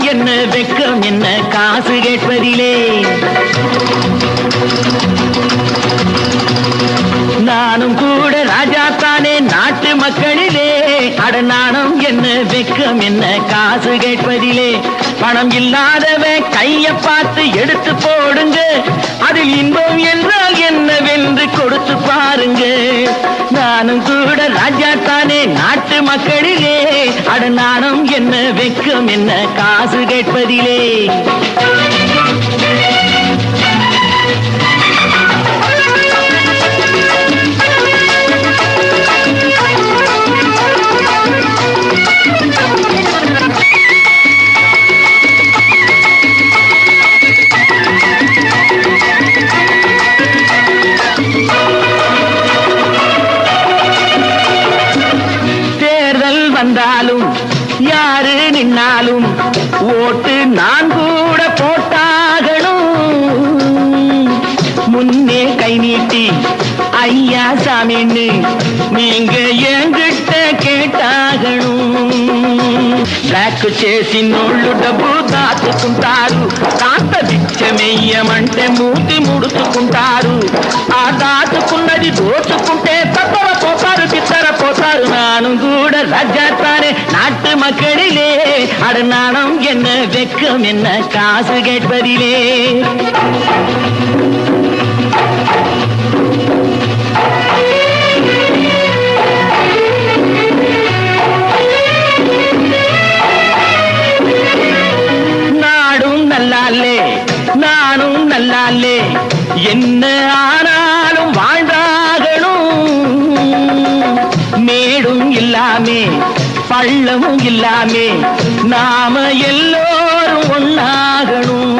என்ன வெக்கம் என்ன? காசு கேட்பதிலே. நானும் கூட ராஜா தானே நாட்டு மக்களிலே. அடநாணம் என்ன வெக்கம் என்ன? காசு கேட்பதிலே. பணம் இல்லாதவன் கைய பார்த்து எடுத்து போடுங்க. அது கேட்பதிலே. யாரு நின்னாலும் ஓட்டு நான் கூட போட்டாகணும் முன்னே கை நீட்டி ஐயா சாமின்னு நீங்க என்கிட்ட கேட்டாகணும் బ్లాక్ చేసి నోళ్ళు డబ్బు దాచుకుంటారు కాస్త బిచ్చమెయ్యమంటే మూతి ముడుచుకుంటారు ఆ దాచుకున్నది దోచుకుంటే తప్పర పోతారు తిత్తర போசாரு நானும் கூட ராஜாத்தானே நாட்டு மக்களிலே அடநாணம் என்ன வெக்கம் என்ன காசு கேட்பதிலே? பள்ளமும் இல்லாமே நாம எல்லோரும் ஒன்னாகணும்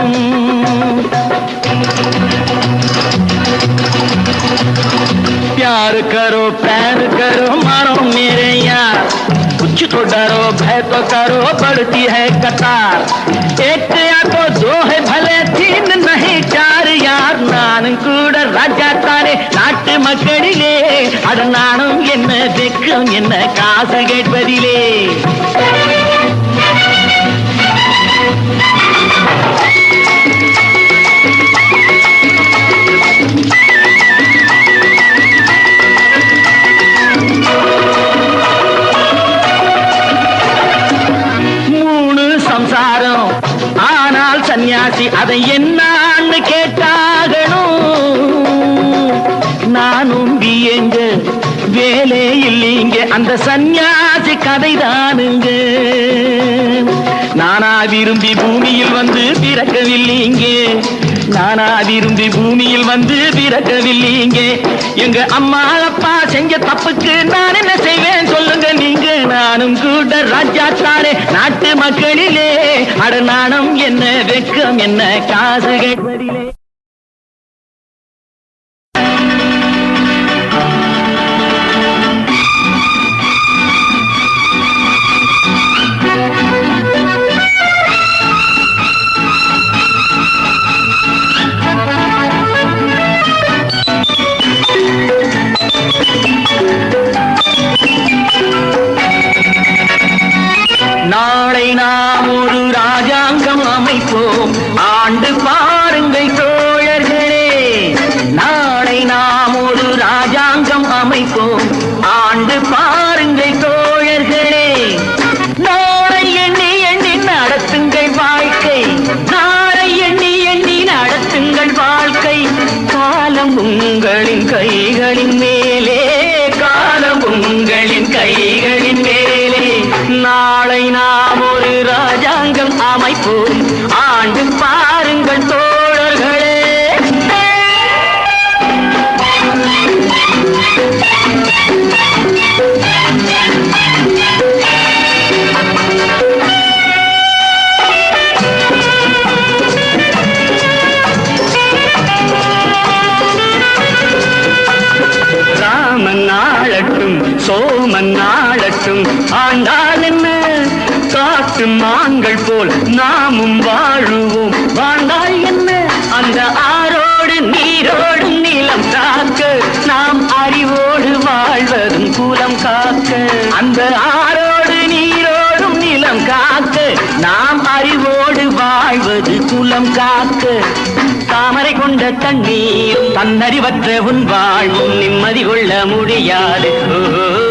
प्यार करो प्यार करो मारो मेरे यार कुछ तो डरो भय तो करो बढ़ती है कतार एक மக்களிலே அட நானும் என்ன வெக்கம் என்ன காசு கேட்பதிலே. அந்த சந்நியாசி கதைதானுங்க. நானா விரும்பி பூமியில் வந்து பிறக்கவில்லைங்க. நானா விரும்பி பூமியில் வந்து பிறக்கவில்லைங்க. எங்க அம்மா அப்பா செஞ்ச தப்புக்கு நான் என்ன செய்வேன் சொல்லுங்க நீங்க. நானும் கூட ராஜா தானே நாட்டு மக்களிலே. அட நாணம் என்ன வெக்கம் என்ன காசு கேட்பதிலே. அமைப்போம். ஆண்டு பாருங்கள் தோழர்களே. நாளை எண்ணி எண்ணி நடத்துங்கள் வாழ்க்கை. நாளை எண்ணி எண்ணி நடத்துங்கள் வாழ்க்கை. காலம் உங்களின் கைகளின் மேலே. காலம் உங்களின் கைகளின் மேலே. நாளை நாம் ஒரு ராஜாங்கம் அமைப்போம். ஆண்டு பாருங்கள் தோழர்களே. சோமன் ஆளட்டும் ஆண்டால் என்ன காட்டு மாங்கள் போல் நாமும் அறிவற்ற உன் வாழ்வும் நிம்மதி கொள்ள முடியாது. ஓ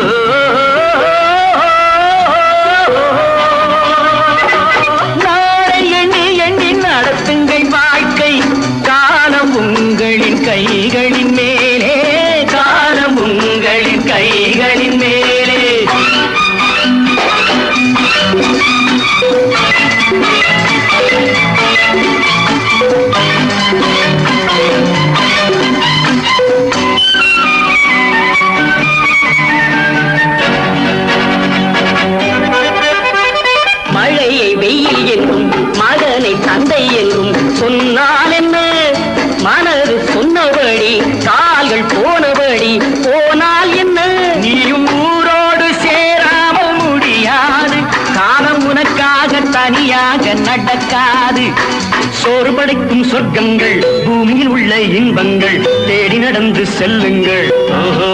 சொர்க்கங்கள் பூமியில் உள்ள இன்பங்கள் தேடி நடந்து செல்லுங்கள். ஓஹோ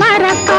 மறக்க